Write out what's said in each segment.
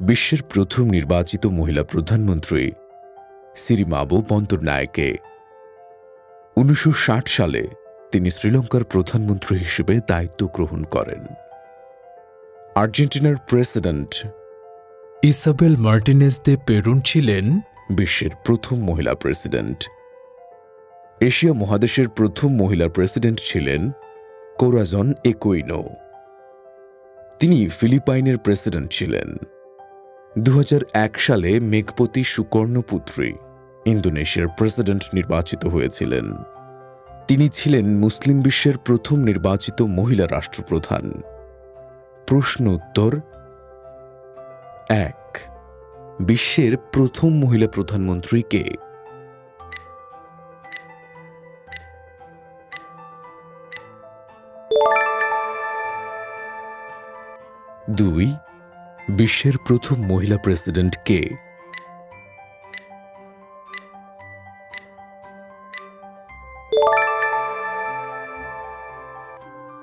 বিশ্বের প্রথম নির্বাচিত মহিলা প্রধানমন্ত্রী সিরিমাবো বন্দরনায়কে উনিশশো ষাট সালে তিনি শ্রীলঙ্কার প্রধানমন্ত্রী হিসেবে দায়িত্ব গ্রহণ করেন। আর্জেন্টিনার president Isabel Martinez de Peron ছিলেন বিশ্বের প্রথম মহিলা প্রেসিডেন্ট। এশিয়া মহাদেশের প্রথম মহিলা প্রেসিডেন্ট ছিলেন কোরাজন একুইনো। তিনি ফিলিপাইনের প্রেসিডেন্ট ছিলেন। দু হাজার এক সালে মেঘপতি সুকর্ণপুত্রী ইন্দোনেশিয়ার প্রেসিডেন্ট নির্বাচিত হয়েছিলেন। তিনি ছিলেন মুসলিম বিশ্বের প্রথম নির্বাচিত মহিলা রাষ্ট্রপ্রধান। প্রশ্ন উত্তর, এক, বিশ্বের প্রথম মহিলা প্রধানমন্ত্রী কে? দুই বিশ্বের প্রথম মহিলা প্রেসিডেন্ট কে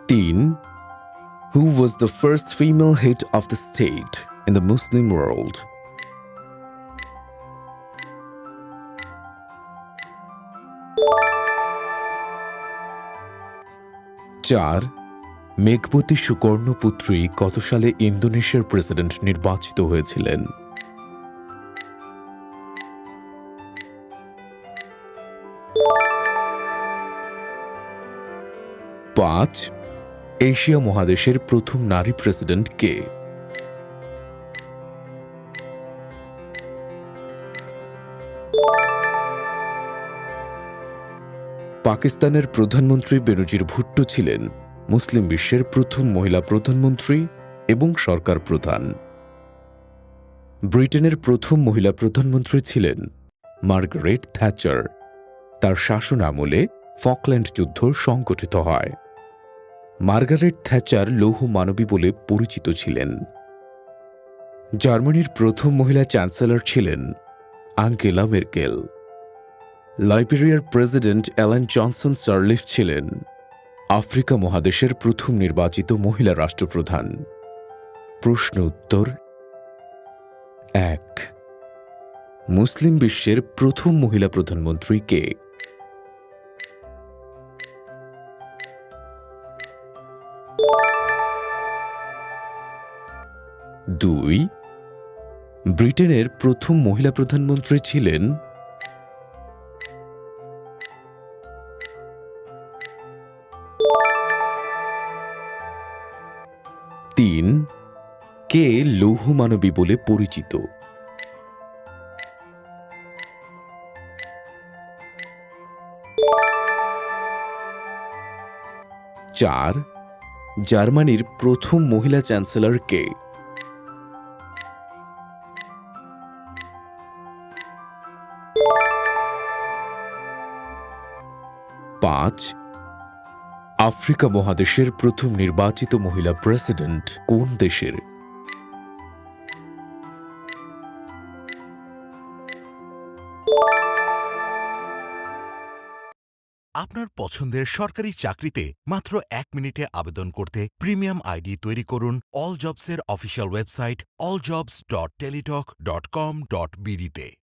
তিন Who was the first female head of the state in the Muslim world? চার মেঘবতী সুকর্ণপুত্রী কত সালে ইন্দোনেশিয়ার প্রেসিডেন্ট নির্বাচিত হয়েছিলেন? পাঁচ, এশিয়া মহাদেশের প্রথম নারী প্রেসিডেন্ট কে? পাকিস্তানের প্রধানমন্ত্রী বেনজির ভুট্টো ছিলেন। মুসলিম বিশ্বের প্রথম মহিলা প্রধানমন্ত্রী এবং সরকার প্রধান। ব্রিটেনের প্রথম মহিলা প্রধানমন্ত্রী ছিলেন মার্গারেট থ্যাচার। তার শাসন আমলে ফকল্যান্ড যুদ্ধ সংগঠিত হয়। মার্গারেট থ্যাচার লৌহ মানবী বলে পরিচিত ছিলেন। জার্মানির প্রথম মহিলা চ্যান্সেলর ছিলেন আঙ্কেলা মেরকেল। লাইবেরিয়ার প্রেসিডেন্ট অ্যালান জনসন সার্লিফ ছিলেন আফ্রিকা মহাদেশের প্রথম নির্বাচিত মহিলা রাষ্ট্রপ্রধান। প্রশ্ন উত্তর এক। মুসলিম বিশ্বের প্রথম মহিলা প্রধানমন্ত্রী কে? দুই। ব্রিটেনের প্রথম মহিলা প্রধানমন্ত্রী ছিলেন তিন কে লৌহ মানবী বলে পরিচিত? চার জার্মানির প্রথম মহিলা চ্যান্সেলর কে? পাঁচ আফ্রিকা মহাদেশের প্রথম নির্বাচিত মহিলা প্রেসিডেন্ট কোন দেশের? আপনার পছন্দের সরকারি চাকরিতে মাত্র এক মিনিটে আবেদন করতে প্রিমিয়াম আইডি তৈরি করুন all জবসের official website all jobs dot teletalk dot com dot বিডিতে